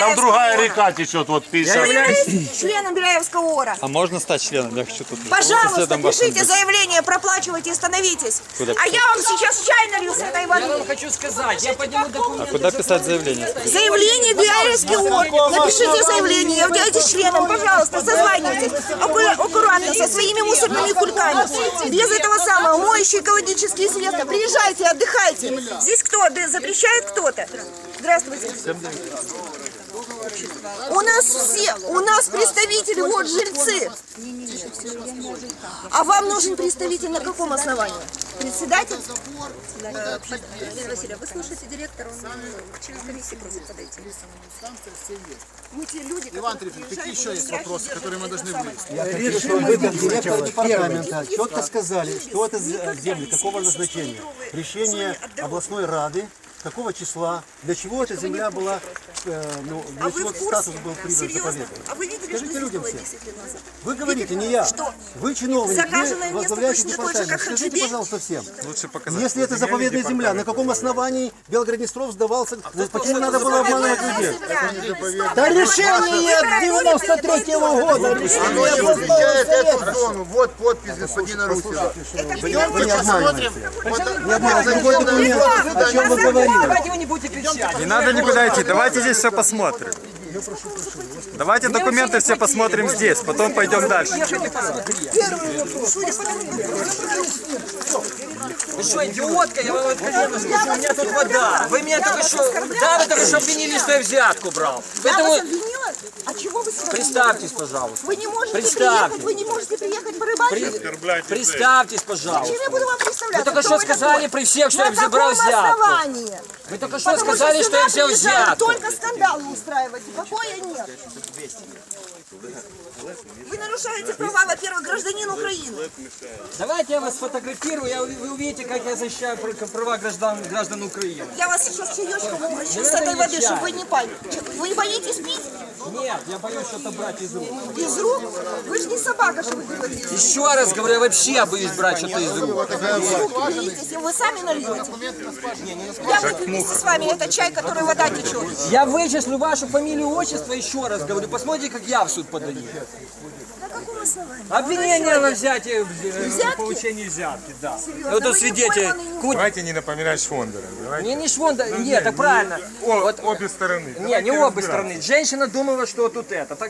Там другая река течет, вот 50. Вы являетесь членом Беляевского ОРа. А можно стать членом? Я хочу тут Пожалуйста, пишите заявление, проплачивайте и становитесь. Куда А я вам сейчас чай налью с этой Я вам воды. хочу сказать, я подниму документы. А куда писать заявление? Заявление Беляевский ОР. Напишите заявление, являйтесь членом, пожалуйста, созванивайтесь. Аккура- Аккуратно, со своими мусорными кульками. Без этого самого, моющие экологические средства. Приезжайте, отдыхайте. Здесь кто? Запрещает кто-то? Здравствуйте. У нас все, у нас представители, вот жильцы. А вам нужен представитель на каком основании? Председатель? Елена Васильевна, вы слушаете директора, он через комиссию просит подойти. Мы те люди, Иван Трифонович, какие еще есть вопросы, которые мы должны выяснить? Я хочу, чтобы вы, как директор департамента, четко сказали, что это за земли, какого назначения. Решение областной рады, какого числа, для чего эта земля была, ну, для А вы в курсе? статус был придан Серьезно? заповедным. А вы видели, Скажите людям здесь было всем. 10 лет назад? Вы говорите, не я. Что? Вы чиновник, Загаженное вы место возглавляете точно такое же, департамент. как Скажите, Хаджибей? пожалуйста, всем. Лучше показать. Если это заповедная земля, на каком основании Белгороднестров сдавался, почему надо было обманывать людей? Да решение от 93-го года, решение Защищает эту зону. Вот подпись господина Русева. Вы не обманываете. Не обманывайте. Другой документ, о чем вы не кричать. Не надо никуда идти, давайте здесь все посмотрим. Давайте документы все посмотрим здесь, потом пойдем дальше. Вы что, идиотка? Я вам откровенно скажу, у меня тут вода. Вы меня только что... Да, вы только что обвинили, что я взятку брал. Поэтому? А чего вы сюда представьтесь, пожалуйста. Вы не можете приехать, вы не можете приехать порыбачить? Представьтесь, пожалуйста. Чем я буду вам представляться? Вы только что сказали при всех, что я взял каком взятку. Вы только что сказали, что я взял взятку. Только скандалы устраиваете, покоя нет. Вы нарушаете права, во-первых, гражданин Украины. Давайте я вас сфотографирую, я, вы увидите, как я защищаю пр- права граждан, граждан Украины. Я вас сейчас чаечком умочу Не с этой воды, чтобы вы не пали. Вы не боитесь пить Нет, я боюсь что-то брать из рук. из рук? Вы же не собака, что вы делаете. Еще раз говорю, я вообще боюсь брать что-то из рук. Из рук беритесь, и вы сами нальете. Я выпью вместе с вами этот чай, который вода течет. Я вычислю вашу фамилию, отчество, еще раз говорю. Посмотрите, как я в суд подаю. Каком основании? Обвинение на взятие, в Взятки? получении взятки, да. Серьезно, Это не свидетель. Давайте не напоминать Швондера. Давайте. Не, не швонда, нет, так правильно. О- Вот, обе стороны. не, Давайте не обе стороны. Женщина думала, что тут это. Так